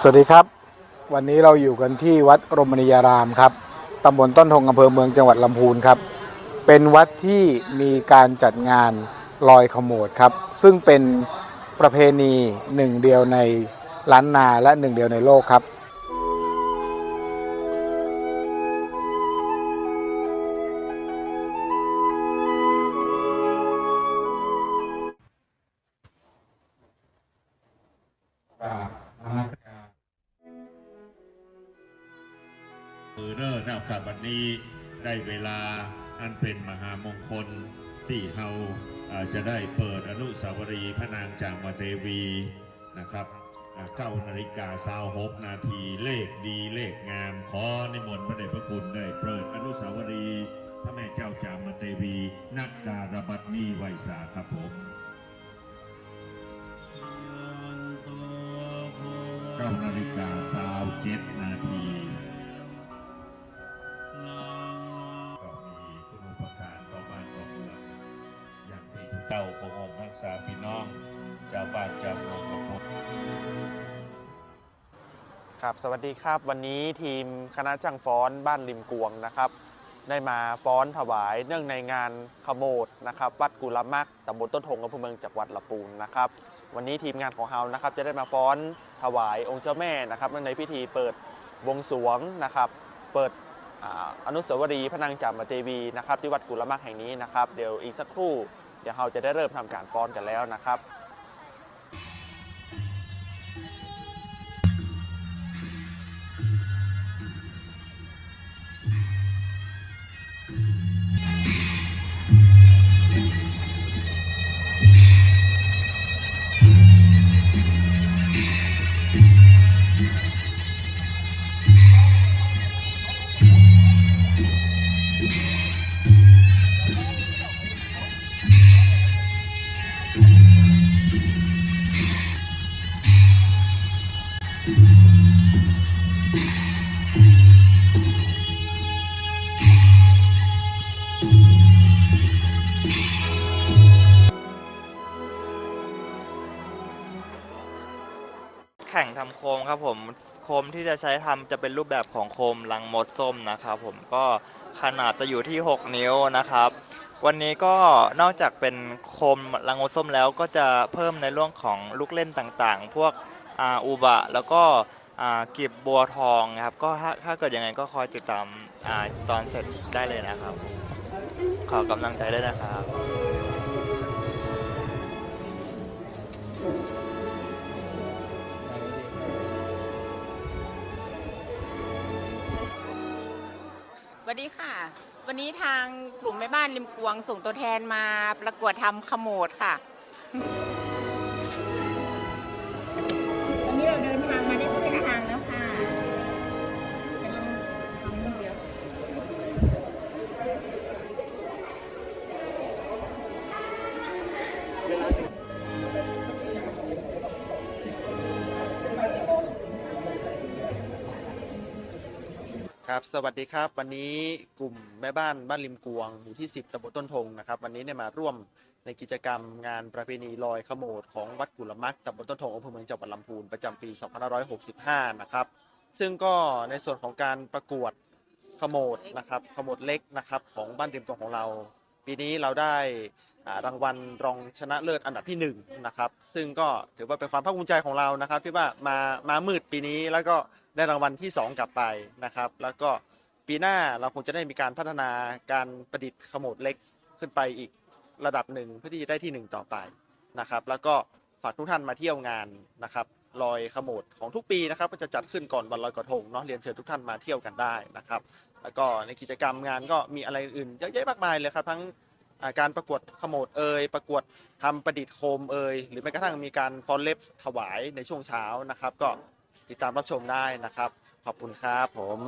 สวัสดีครับ วันนี้เราอยู่กันที่วัดรมณียารามครับตำบลต้นทงอำเภอเมืองจังหวัดลำพูนครับ เป็นวัดที่มีการจัดงานลอยขโมดครับ ซึ่งเป็นประเพณีหนึ่งเดียวในล้านนาและหนึ่งเดียวในโลกครับกรา บนมัสการมือเนอร์นับกับวันนี้ได้เวลาอันเป็นมหามงคลที่เราจะได้เปิดอนุสาวรีย์พระนางจามเทวีนะครับเก้านาฬิกาสาวหกนาทีเลขดีเลขงาม ขอในมนต์พระเดชพระคุณได้เปิดอนุสาวรีย์พระแม่เจ้าจามเทวีนักการบัตนีไวสาครับผมเก้านาฬิกาสาวเจ็ดนาที อย่างที่ทุกเจ้าประงมทักษาพี่น้องเจ้าบ้านเจ้าเมืองกับผมครับสวัสดีครับวันนี้ทีมคณะช่างฟ้อนบ้านริมกวงนะครับ ได้มาฟ้อนถวายเนื่องในงานขโมดนะครับ วัดกุลมักตำบลต้นทงอำเภอเมืองจังหวัดลำพูนนะครับ วันนี้ทีมงานของเรานะครับ จะได้มาฟ้อนถวายองค์เจ้าแม่นะครับเนื่องในพิธีเปิดวงสวงนะครับ เปิดออนุสาวรีย์พระนางจามเทวีนะครับ ที่วัดกุลมักแห่งนี้นะครับ เดี๋ยวอีกสักครู่ เดี๋ยวเราจะได้เริ่มทำการฟ้อนกันแล้วนะครับ แข่งทำโคมครับผมโคมที่จะใช้ทำจะเป็นรูปแบบของโคมลังมดส้มนะครับผมก็ขนาดจะอยู่ที่ 6 นิ้วนะครับ วันนี้ก็นอกจากเป็นโคมลังมดส้มแล้วก็จะเพิ่มในเรื่องของลูกเล่นต่างๆ พวกอาอูบะแล้วก็กีบบัวทองนะครับก็ถ้าถ้าเกิดยังไงก็คอยติดตามอตอนเสร็จได้เลยนะครับ ขอกำลังใจด้วยนะครับ วัสดีค่ะ วันนี้ทางกลุ่มแม่บ้านริมกวงส่งตัวแทนมาประกวดทำขโมดค่ะ ครับ สวัสดีครับ วันนี้กลุ่มแม่บ้านบ้านริมกวงหมู่ที่ 10ตำบลต้นทงนะครับ วันนี้ได้มาร่วมในกิจกรรมงานประเพณีลอยขโมดของวัดกุลมักตำบลต้นทงอำเภอเมืองจังหวัดลำพูนประจำปี 2565 นะครับ ซึ่งก็ในส่วนของการประกวดขโมดนะครับขโมดเล็กนะครับของบ้านริมกวงของเรา ปีนี้เราได้รางวัลรองชนะเลิศอันดับที่หนึ่งนะครับ ซึ่งก็ถือว่าเป็นความภาคภูมิใจของเรานะครับที่ว่ามามามืดปีนี้แล้วก็ ได้รางวัลที่สองกลับไปนะครับ แล้วก็ปีหน้าเราคงจะได้มีการพัฒนาการประดิษฐ์ขโมดเล็กขึ้นไปอีกระดับหนึ่งเพื่อที่จะได้ที่หนึ่งต่อไปนะครับ แล้วก็ฝากทุกท่านมาเที่ยวงานนะครับลอยขโมดของทุกปีนะครับ ก็จะจัดขึ้นก่อนวันลอยกระทงเนาะเรียนเชิญทุกท่านมาเที่ยวกันได้นะครับ แล้วก็ในกิจกรรมงานก็มีอะไรอื่นเยอะแยะมากมายเลยครับ ทั้งการประกวดขโมดเอ่ยประกวดทำประดิษฐ์โคมเอ่ยหรือแม้กระทั่งมีการฟ้อนเล็บถวายในช่วงเช้านะครับ ก็ ติดตามรับชมได้นะครับ ขอบคุณครับผม